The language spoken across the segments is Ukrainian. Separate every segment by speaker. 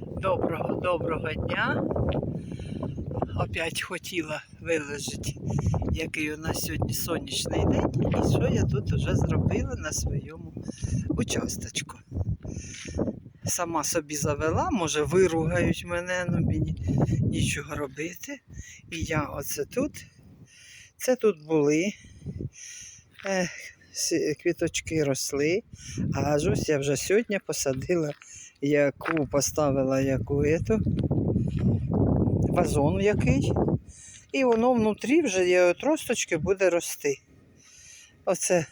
Speaker 1: Доброго, доброго дня. Опять хотіла виложити, який у нас сьогодні сонячний день, і що я тут вже зробила на своєму участочку. Сама собі завела, може виругають мене, ну мені нічого робити. І я оце тут, це тут були. Е, квіточки росли, а ось я вже сьогодні посадила яку поставила яку ету, вазон який. І воно внутрі вже є отросточки буде рости. Оце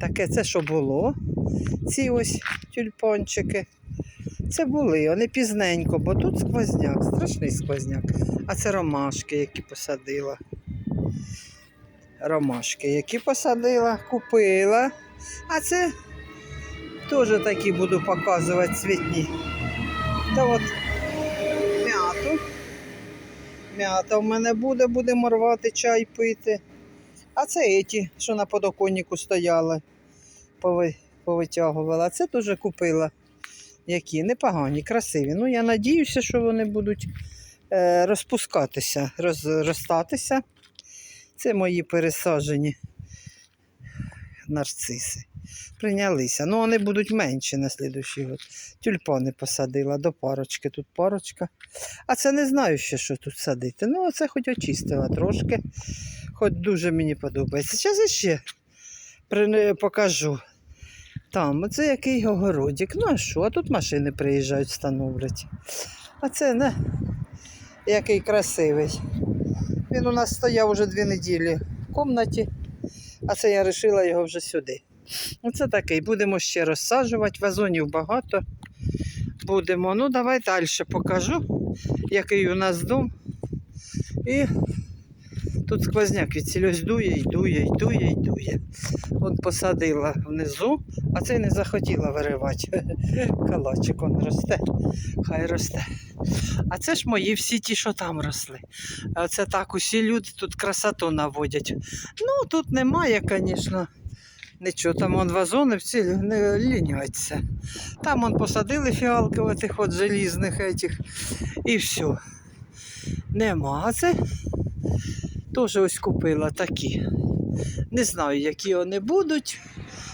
Speaker 1: таке, це що було. Ці ось тюльпончики. Це були, вони пізненько, бо тут сквозняк, страшний сквозняк. А це ромашки, які посадила. Ромашки, які посадила, купила. А це Теж такі буду показувати цвітні. Та от м'яту. М'ята в мене буде, будемо рвати чай пити. А це еті, що на подоконнику стояли, пови, повитягувала. Це теж купила. Які непогані, красиві. Ну, я надіюся, що вони будуть е, розпускатися, роз, розстатися. Це мої пересаджені нарциси прийнялися. Ну, вони будуть менші на слідуючий год. Тюльпани посадила до парочки. Тут парочка. А це не знаю ще, що тут садити. Ну, оце хоч очистила трошки. Хоч дуже мені подобається. Зараз ще покажу. Там, оце який огородик. Ну а що? А тут машини приїжджають, встановлять. А це не який красивий. Він у нас стояв уже дві неділі в кімнаті, а це я вирішила його вже сюди. Оце такий. Будемо ще розсаджувати. Вазонів багато. Будемо. Ну, давай далі покажу, який у нас дом. І тут сквозняк від дує, і дує, і дує, і дує. От посадила внизу, а цей не захотіла виривати. Калачик он росте, хай росте. А це ж мої всі ті, що там росли. А це так усі люди тут красоту наводять. Ну, тут немає, звісно. Нічого, там вон вазони всі не ліняться. Там вон посадили фіалки отих от желізних этих, і все. Нема. А це теж ось купила такі. Не знаю, які вони будуть.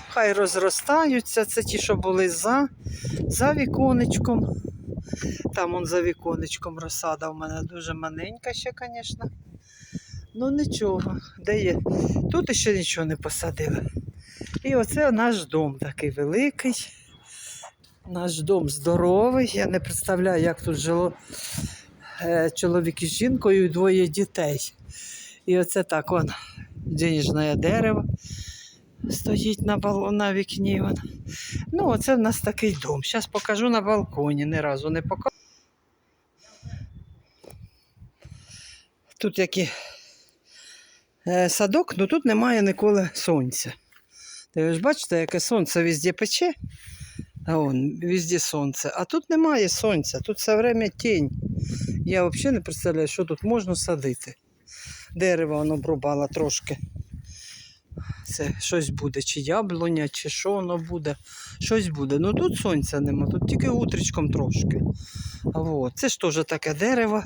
Speaker 1: Хай розростаються. Це ті, що були за, за віконечком. Там он за віконечком розсада в мене дуже маленька ще, звісно. Ну нічого, де є. Тут ще нічого не посадили. І оце наш дом такий великий. Наш дом здоровий. Я не представляю, як тут жило е, чоловік із жінкою і двоє дітей. І оце так он, денежне дерево стоїть на, бал... на вікні. Вон. Ну, оце в нас такий дом. Зараз покажу на балконі, ні разу не покажу. Тут який е, садок, але тут немає ніколи сонця. Ви ж бачите, яке сонце везде пече. А вон, везде сонце. А тут немає сонця, тут все время тінь. Я взагалі не представляю, що тут можна садити. Дерево воно обрубало трошки. Це щось буде, чи яблуня, чи що воно буде. Щось буде. Ну тут сонця нема, тут тільки утречком трошки. От. Це ж теж таке дерево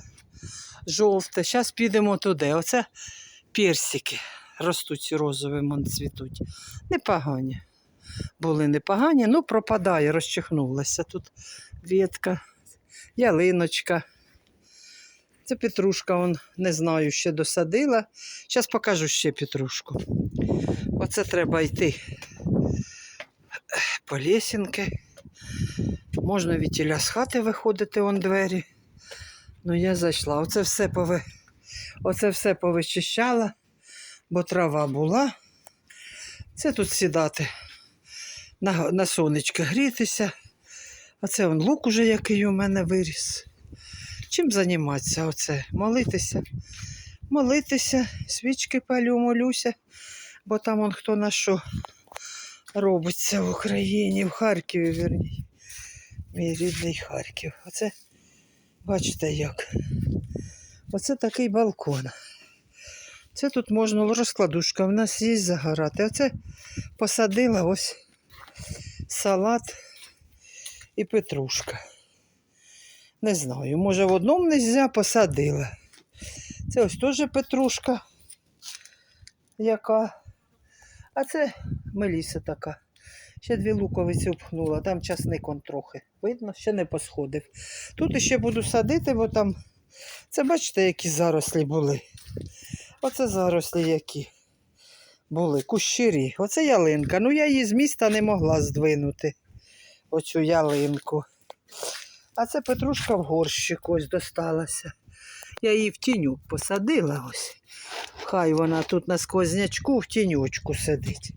Speaker 1: жовте. Зараз підемо туди. Оце персики ростуть розові, вон цвітуть. Непогані. Були непогані, ну пропадає, розчихнулася тут ветка, ялиночка. Це петрушка, он, не знаю, ще досадила. Зараз покажу ще петрушку. Оце треба йти по лесінки. Можна від тіля з хати виходити вон двері. Ну, я зайшла. Оце все пови... Оце все повичищала, бо трава була. Це тут сідати, на, на сонечко грітися. Оце он лук уже який у мене виріс. Чим займатися? Оце? Молитися. Молитися, свічки палю, молюся, бо там он хто на що робиться в Україні, в Харкові, вірні. Мій рідний Харків. Оце, бачите як. Оце такий балкон. Це тут можна розкладушка, в нас є загорати. Оце посадила ось салат і петрушка. Не знаю, може в одному нельзя посадила. Це ось теж петрушка. Яка. А це меліса така. Ще дві луковиці впхнула, там часник он трохи. Видно, ще не посходив. Тут ще буду садити, бо там. Це бачите, які зарослі були. Оце зарослі які були, кущирі. Оце ялинка. Ну я її з міста не могла здвинути. Оцю ялинку. А це петрушка в горщик ось досталася. Я її в тіню посадила ось. Хай вона тут на сквознячку в тіньочку сидить.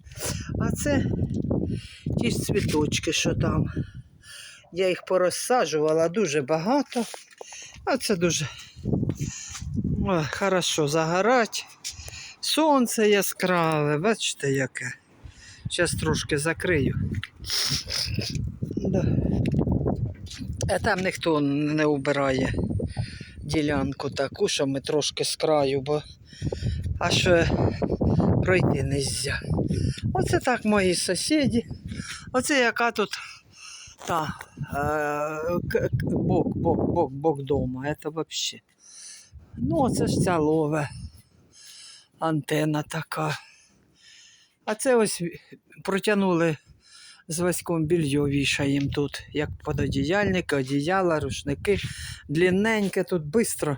Speaker 1: А це ті ж цвіточки, що там. Я їх порозсаджувала дуже багато. А це дуже хорошо загорать. Сонце яскраве, бачите, яке. Зараз трошки закрию. Да. А там ніхто не убирає ділянку таку, що ми трошки з краю, бо аж пройти не можна. Оце так мої сусіди. Оце яка тут та е, бок, бок, бок, бок дома. Це взагалі. Ну, оце ж ця лове. Антена така. А це ось протягнули з Васьком більйо вішаємо тут, як пододіяльник, одіяла, рушники. Длинненьке тут швидко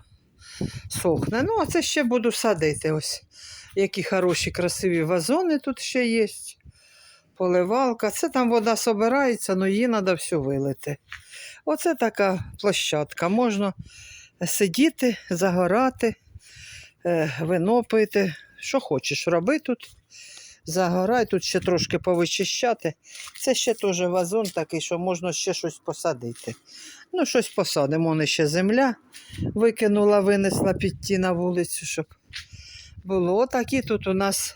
Speaker 1: сохне. Ну, а це ще буду садити. Ось. Які хороші, красиві вазони тут ще є. Поливалка. Це там вода собирається, але її треба все вилити. Оце така площадка. Можна сидіти, загорати, е, вино пити. Що хочеш роби тут. Загорай, тут ще трошки повичищати. Це ще теж вазон такий, що можна ще щось посадити. Ну, щось посадимо. Вон ще земля викинула, винесла під ті на вулицю, щоб було. Отакі тут у нас.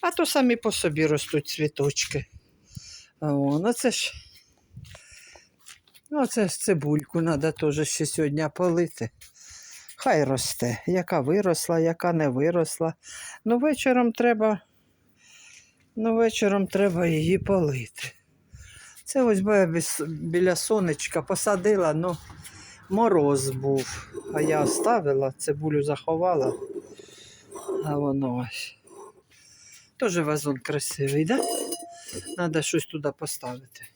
Speaker 1: А то самі по собі ростуть цвіточки. А вон, оце ж. Ну, це ж цибульку треба теж ще сьогодні полити. Хай росте, яка виросла, яка не виросла. Ну, вечором треба. Ну, вечором треба її полити. Це ось бо я біля сонечка посадила, ну мороз був. А я оставила, цибулю заховала. А воно ось. Теж вазон красивий, да? Треба щось туди поставити.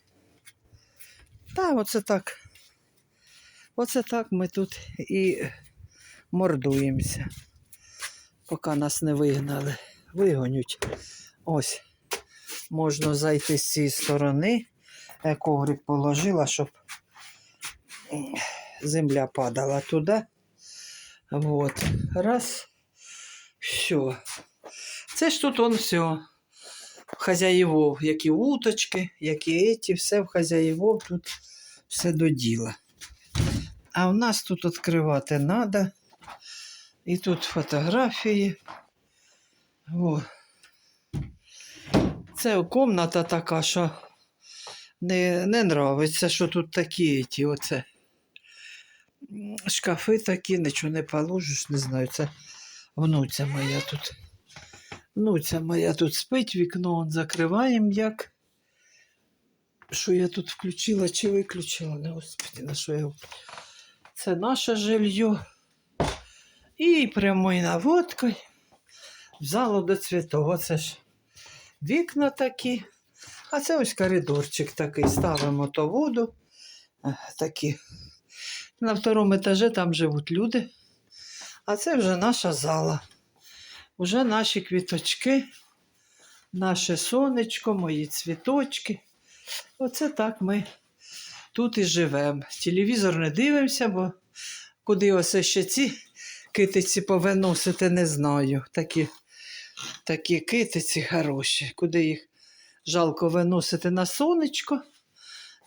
Speaker 1: Та, оце так. Оце так ми тут і мордуємося, поки нас не вигнали. Вигонять. Ось. Можна зайти з цієї сторони. Я коврик положила, щоб земля падала туди. Вот. Раз. Все. Це ж тут он все. Хазяєвов, які уточки, які еті, все в хазяєвов тут все до діла. А у нас тут відкривати треба. І тут фотографії. О. Це комната така, що не, не нравиться, що тут такі ті, оце. Шкафи такі, нічого не положиш, не знаю. Це внуця моя тут. Внуця моя тут спить, вікно он закриваємо як. Що я тут включила чи виключила? Не господи, на що я. Це наше жилье. І прямою наводкою в залу до цвітов. Оце ж вікна такі. А це ось коридорчик такий. Ставимо то воду. е, Такі. На второму етажі там живуть люди. А це вже наша зала. Уже наші квіточки, наше сонечко, мої цвіточки. Оце так ми тут і живемо. Телевізор не дивимося, бо куди ось ще ці китиці повиносити, не знаю. Такі, такі китиці хороші, куди їх жалко виносити на сонечко.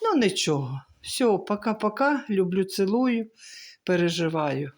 Speaker 1: Ну, нічого. Все, пока-пока. Люблю, цілую, переживаю.